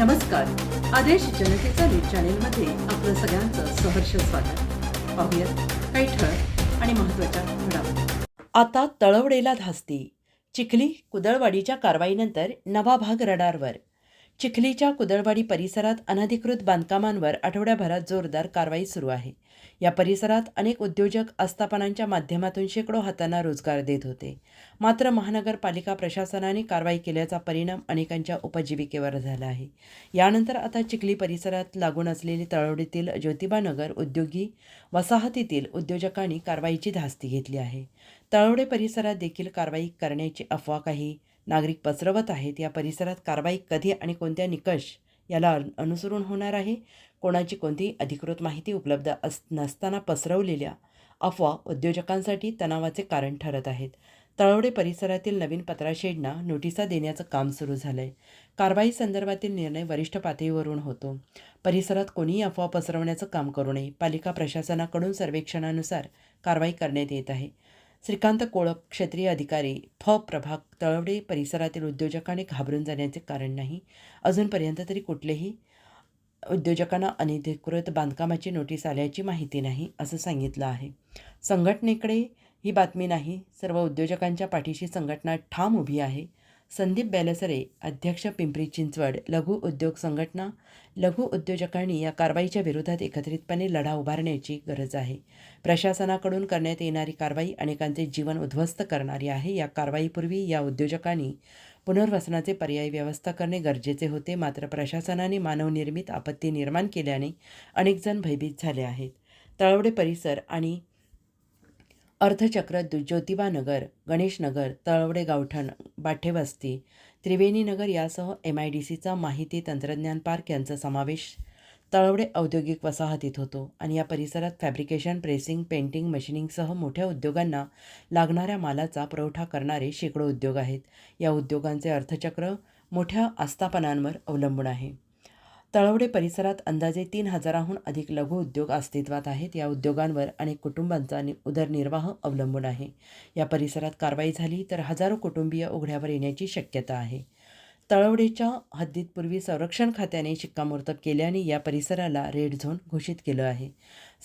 नमस्कार. आदेश जनतेचा न्यूज चॅनेलमध्ये आपलं सगळ्यांचं सहर्ष स्वागत. पाहुयात काही ठळक आणि महत्त्वाच्या घडामोडी. आता तळवडेला धास्ती. चिखली कुदळवाडीच्या कारवाईनंतर नवा भाग रडारवर. चिखलीच्या कुदळवाडी परिसरात अनधिकृत बांधकामांवर आठवड्याभरात जोरदार कारवाई सुरू आहे. या परिसरात अनेक उद्योजक आस्थापनांच्या माध्यमातून शेकडो हातांना रोजगार देत होते. मात्र महानगरपालिका प्रशासनाने कारवाई केल्याचा परिणाम अनेकांच्या उपजीविकेवर झाला आहे. यानंतर आता चिखली परिसरात लागून असलेली तळवडीतील ज्योतिबानगर उद्योगी वसाहतीतील उद्योजकांनी कारवाईची धास्ती घेतली आहे. तळवडे परिसरात देखील कारवाई करण्याची अफवा काही नागरिक पसरवत आहेत या परिसरात कारवाई कधी आणि कोणत्या निकष याला अनु- अनुसरून होणार आहे? कोणाची कोणतीही अधिकृत माहिती उपलब्ध अस नसताना पसरवलेल्या अफवा उद्योजकांसाठी तणावाचे कारण ठरत आहेत. तळवडे परिसरातील नवीन पत्राशेडना नोटिसा देण्याचं काम सुरू झालं आहे कारवाई संदर्भातील निर्णय वरिष्ठ पातळीवरून होतो. परिसरात कोणीही अफवा पसरवण्याचं काम करू नये. पालिका प्रशासनाकडून सर्वेक्षणानुसार कारवाई करण्यात येत आहे. श्रीकांत कोळप क्षेत्रीय अधिकारी फ प्रभाग तळवडे परिसरातील उद्योजकांनी घाबरून जाण्याचे कारण नाही. अजूनपर्यंत तरी कुठलेही उद्योजकांना अनधिकृत बांधकामाची नोटीस आल्याची माहिती नाही असं सांगितलं आहे. संघटनेकडे ही बातमी नाही. सर्व उद्योजकांच्या पाठीशी संघटना ठाम उभी आहे. संदीप बॅलसरे अध्यक्ष पिंपरी चिंचवड लघु उद्योग संघटना लघु उद्योजकांनी या कारवाईच्या विरोधात एकत्रितपणे लढा उभारण्याची गरज आहे. प्रशासनाकडून करण्यात येणारी कारवाई अनेकांचे जीवन उद्ध्वस्त करणारी आहे. या कारवाईपूर्वी या उद्योजकांनी पुनर्वसनाचे पर्यायी व्यवस्था करणे गरजेचे होते. मात्र प्रशासनाने मानवनिर्मित आपत्ती निर्माण केल्याने अनेकजण भयभीत झाले आहेत. तळवडे परिसर आणि अर्थचक्र दु- ज्योतिबानगर गणेशनगर तळवडे गावठण बाठेवस्ती त्रिवेणीनगर यासह एम आय डी सीचा माहिती तंत्रज्ञान पार्क यांचा समावेश तळवडे औद्योगिक वसाहतीत होतो आणि या परिसरात फॅब्रिकेशन प्रेसिंग पेंटिंग मशिनिंगसह मोठ्या उद्योगांना लागणाऱ्या मालाचा पुरवठा करणारे शेकडो उद्योग आहेत. या उद्योगांचे अर्थचक्र मोठ्या आस्थापनांवर अवलंबून आहे. तळवडे परिसरात अंदाजे तीन हजाराहून अधिक लघु उद्योग अस्तित्वात आहेत. या उद्योगांवर अनेक कुटुंबांचा नि उदरनिर्वाह अवलंबून आहे. या परिसरात कारवाई झाली तर हजारो कुटुंबीय उघड्यावर येण्याची शक्यता आहे. तळवडेच्या हद्दीत पूर्वी संरक्षण खात्याने शिक्कामोर्तब केल्याने या परिसराला रेड झोन घोषित केलं आहे.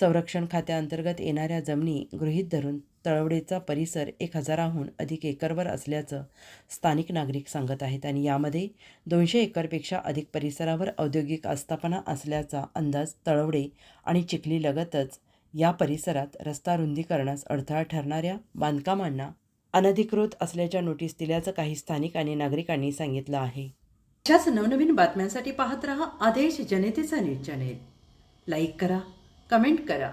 संरक्षण खात्याअंतर्गत येणाऱ्या जमिनी गृहीत धरून तळवडेचा परिसर एक हजाराहून अधिक एकरवर असल्याचं स्थानिक नागरिक सांगत आहेत आणि यामध्ये दोनशे एकरपेक्षा अधिक परिसरावर औद्योगिक आस्थापना असल्याचा अंदाज तळवडे आणि चिखलीलगतच या परिसरात रस्ता रुंदीकरणास अडथळा ठरणाऱ्या बांधकामांना अनधिकृत असल्याच्या नोटीस दिल्याचं काही स्थानिक आणि नागरिकांनी सांगितलं आहे. अशाच नवनवीन बातम्यांसाठी पाहत रहा आदेश जनतेचा न्यूज चॅनेल. लाईक करा कमेंट करा.